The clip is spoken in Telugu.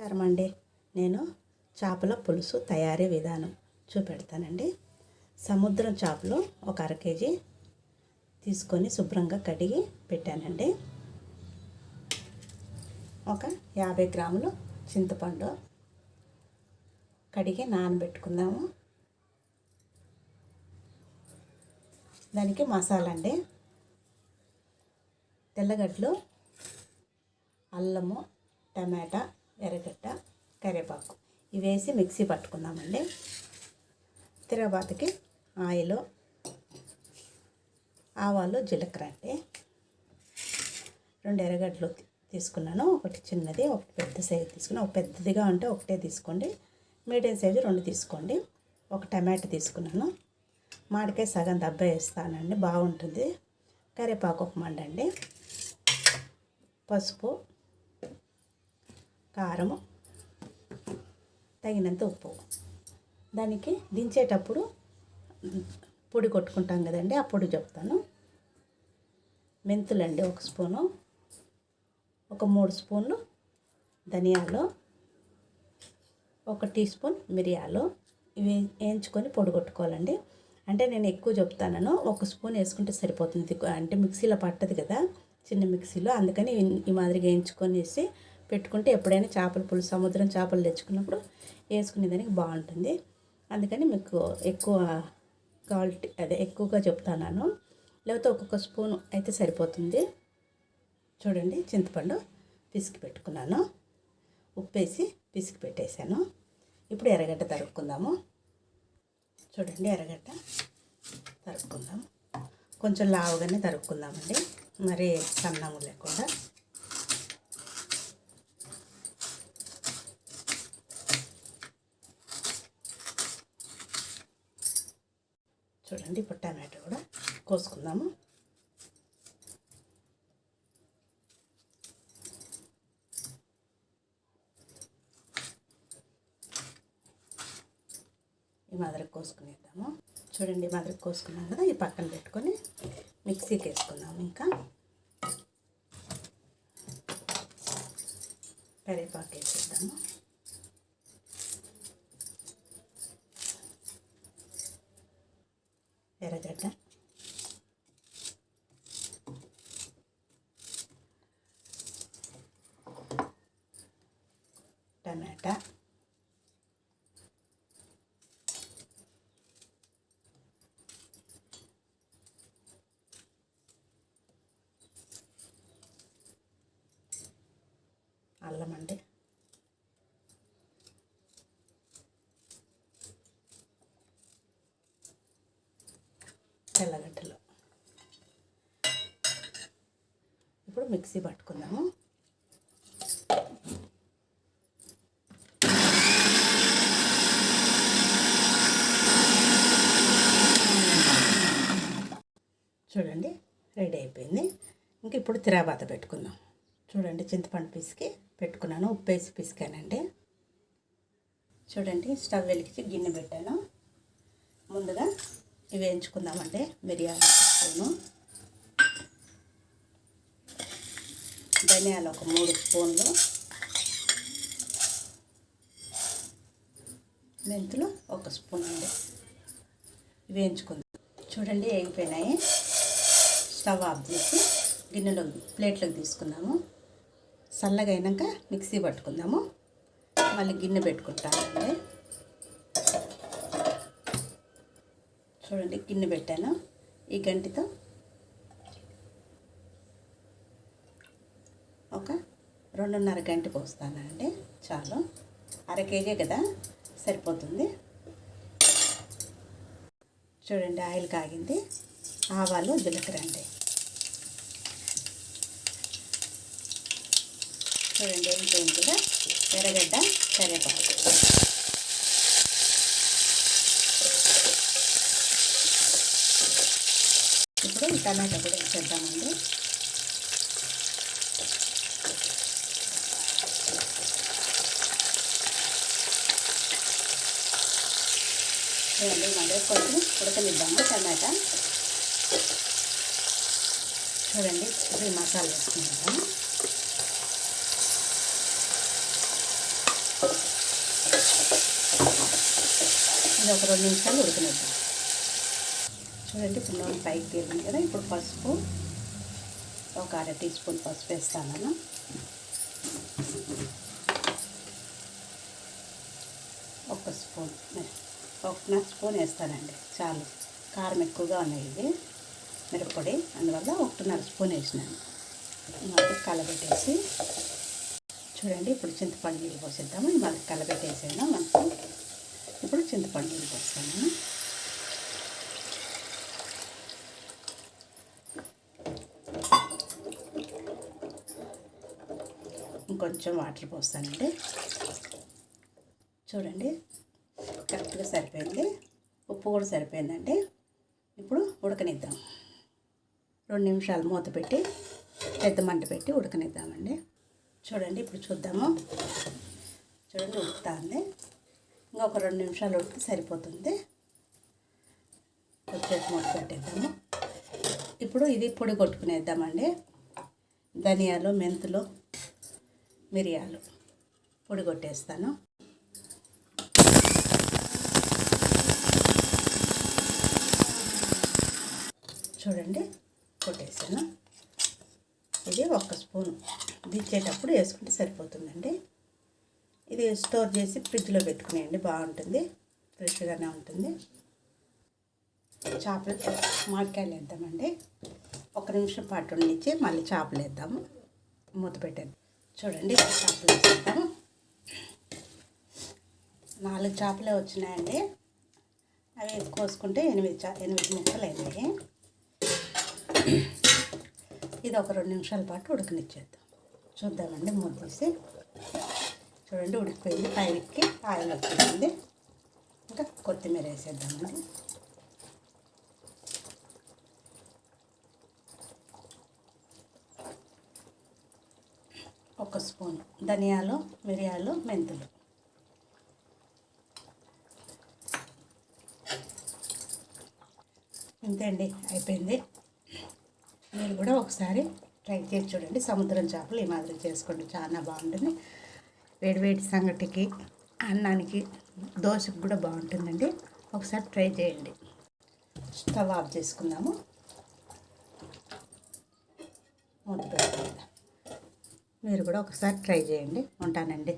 నమస్కారం అండి నేను చేపల పులుసు తయారీ విధానం చూపెడతానండి. సముద్రం చేపలు ఒక అర కేజీ తీసుకొని శుభ్రంగా కడిగి పెట్టానండి. ఒక యాభై గ్రాములు చింతపండు కడిగి నానబెట్టుకుందాము. దానికి మసాలా అండి తెల్లగడ్డలు అల్లము టమాటా ఎర్రగడ్డ కరివేపాకు ఇవి వేసి మిక్సీ పట్టుకుందామండి. తిరగబాతకి ఆయిల్ ఆవాలు జీలకర్ర అండి రెండు ఎర్రగడ్డలు తీసుకున్నాను. ఒకటి చిన్నది ఒకటి పెద్ద సైజు తీసుకున్నాను ఒక పెద్దదిగా ఉంటే ఒకటే తీసుకోండి. మీడియం సైజు రెండు తీసుకోండి. ఒక టమాటా తీసుకున్నాను. మామిడికాయ సగం దెబ్బ వేస్తానండి. బాగుంటుంది. కరివేపాకు ఒక మండండి. పసుపు కారము తగినంత ఉప్పు. దానికి దించేటప్పుడు పొడి కొట్టుకుంటాం కదండి ఆ పొడి చెప్తాను మెంతులండి ఒక స్పూను ఒక మూడు స్పూన్లు ధనియాలు ఒక టీ స్పూన్ మిరియాలు. ఇవి వేయించుకొని పొడి కొట్టుకోవాలండి. అంటే నేను ఎక్కువ చెప్తాను ఒక స్పూన్ వేసుకుంటే సరిపోతుంది. అంటే మిక్సీలో పట్టదు కదా చిన్న మిక్సీలో. అందుకని ఈ- ఈ మాదిరిగా వేయించుకొనేసి పెట్టుకుంటే ఎప్పుడైనా చేపల పులుసు సముద్రం చేపలు తెచ్చుకున్నప్పుడు వేసుకునేదానికి బాగుంటుంది. అందుకని మీకు ఎక్కువ క్వాలిటీ అదే ఎక్కువగా చెప్తాను లేకపోతే ఒక్కొక్క స్పూన్ అయితే సరిపోతుంది. చూడండి చింతపండు పిసికి పెట్టుకున్నాను. ఉప్పేసి పిసికి పెట్టేశాను. ఇప్పుడు ఎర్రగడ్డ తరుక్కుందాము. చూడండి ఎర్రగడ్డ తరుక్కుందాం కొంచెం లావుగానే తరుక్కుందామండి. మరి సన్నము లేకుండా. చూడండి ఇప్పుడు టమాటో కూడా కోసుకుందాము. ఈ మాదిరి కోసుకునేద్దాము. చూడండి ఈ మాదిరి కోసుకున్నాం కదా ఈ పక్కన పెట్టుకొని మిక్సీకి వేసుకుందాము ఇంకా. కరివేపాకు వేసేద్దాము ఎర్రగడ్డ టమాటా అల్లం అండి. తెల్లగడ్డలు. ఇప్పుడు మిక్సీ పట్టుకుందాము. చూడండి రెడీ అయిపోయింది. ఇంక ఇప్పుడు తిరాబాత పెట్టుకుందాం. చూడండి చింతపండు పిసికి పెట్టుకున్నాను. ఉప్పు వేసి పిసికానండి. చూడండి స్టవ్ వెలిగించి గిన్నె పెట్టాను. ముందుగా ఇవి వేయించుకుందామండి మిరియాలు స్పూను. ధనియాలు ఒక మూడు స్పూన్లు. మెంతులు ఒక స్పూన్ అండి. ఇవి వేయించుకుందాం. చూడండి వేగిపోయినాయి స్టవ్ ఆఫ్ చేసి గిన్నెలో ప్లేట్లోకి తీసుకున్నాము. చల్లగా అయినాక మిక్సీ పట్టుకుందాము. మళ్ళీ గిన్నె పెట్టుకుంటానండి. చూడండి గిన్నె పెట్టాను. ఈ గంటితో ఒక రెండున్నర గంట పోస్తానండి. చాలు. అర కేజీ కదా సరిపోతుంది. చూడండి ఆయిల్ కాగింది. ఆవాలు జీలకర్ర అండి. చూడండి ఏంటి కదా ఎర్రగడ్డ కరివేపాకు ఇప్పుడు టమాటా కూడా వేసేద్దామండి. చూడండి మళ్ళీ కొంచెం ఉడకనిద్దాము టమాటా. చూడండి ఇప్పుడు ఈ మసాలా వేసుకుంటాం ఇది ఒక రెండు నిమిషాలు ఉడికినట్టు చూడండి ఇప్పుడు నూనె పైకి తేలింది కదా ఇప్పుడు పసుపు ఒక అర టీ స్పూన్ పసుపు వేస్తాను ఒక స్పూన్ ఒక స్పూన్ వేస్తానండి చాలు. కారం ఎక్కువగా ఉన్నాయి ఇది మిరప్పొడి అందువల్ల ఒకటిన్నర స్పూన్ వేసినాను. మళ్ళీ కలబెట్టేసి చూడండి ఇప్పుడు చింతపండు నీళ్ళు పోసేద్దాము. మళ్ళీ కలబెట్టేసాను మనకు. ఇప్పుడు చింతపండు నీళ్ళు పోస్తాను. ఇంకొంచెం వాటర్ పోస్తానండి. చూడండి కరెక్ట్గా సరిపోయింది. ఉప్పు కూడా సరిపోయిందండి. ఇప్పుడు ఉడకనిద్దాం. రెండు నిమిషాలు మూత పెట్టి పెద్ద మంట పెట్టి ఉడకనిద్దామండి. చూడండి ఇప్పుడు చూద్దాము. చూడండి ఉడుకుతుంది. ఇంకొక రెండు నిమిషాలు ఉడికి సరిపోతుంది. వచ్చేసి మూత పెట్టేద్దాము. ఇప్పుడు ఇది పొడి కొట్టుకునేద్దామండి. ధనియాలు మెంతులు మిరియాలు పొడి కొట్టేస్తాను. చూడండి కొట్టేసాను. ఇది ఒక స్పూన్. దించేటప్పుడు వేసుకుంటే సరిపోతుందండి. ఇది స్టోర్ చేసి ఫ్రిడ్జ్లో పెట్టుకునేయండి బాగుంటుంది. ఫ్రెష్గానే ఉంటుంది. చేపలు మామిడికాయలు వేద్దామండి. ఒక నిమిషం పాటు ఉండిచ్చి మళ్ళీ చేపలు వేద్దాము. మూత పెట్టేది చూడండి చేపలు వేసేద్దాము నాలుగు చేపలే వచ్చినాయండి. అవి కోసుకుంటే ఎనిమిది చా ఎనిమిది ముక్కలు అయినాయి ఇది ఒక రెండు నిమిషాల పాటు ఉడకనిచ్చేద్దాం. చూద్దామండి మూత తీసి. చూడండి ఉడికిపోయింది. పైకి ఆయిల్ వచ్చింది. ఇంకా కొత్తిమీర వేసేద్దామండి. ఒక స్పూన్ ధనియాలు మిరియాలు మెంతులు. అంతే అండి అయిపోయింది. మీరు కూడా ఒకసారి ట్రై చేసి చూడండి. సముద్రం చేపలు ఈ మాదిరి చేసుకోండి చాలా బాగుంటుంది. వేడివేడి సంగటికి అన్నానికి దోశకు కూడా బాగుంటుందండి. ఒకసారి ట్రై చేయండి. స్టవ్ ఆఫ్ చేసుకుందాము. మూత పెట్టుకుందాం. మీరు కూడా ఒకసారి ట్రై చేయండి. ఉంటానండి.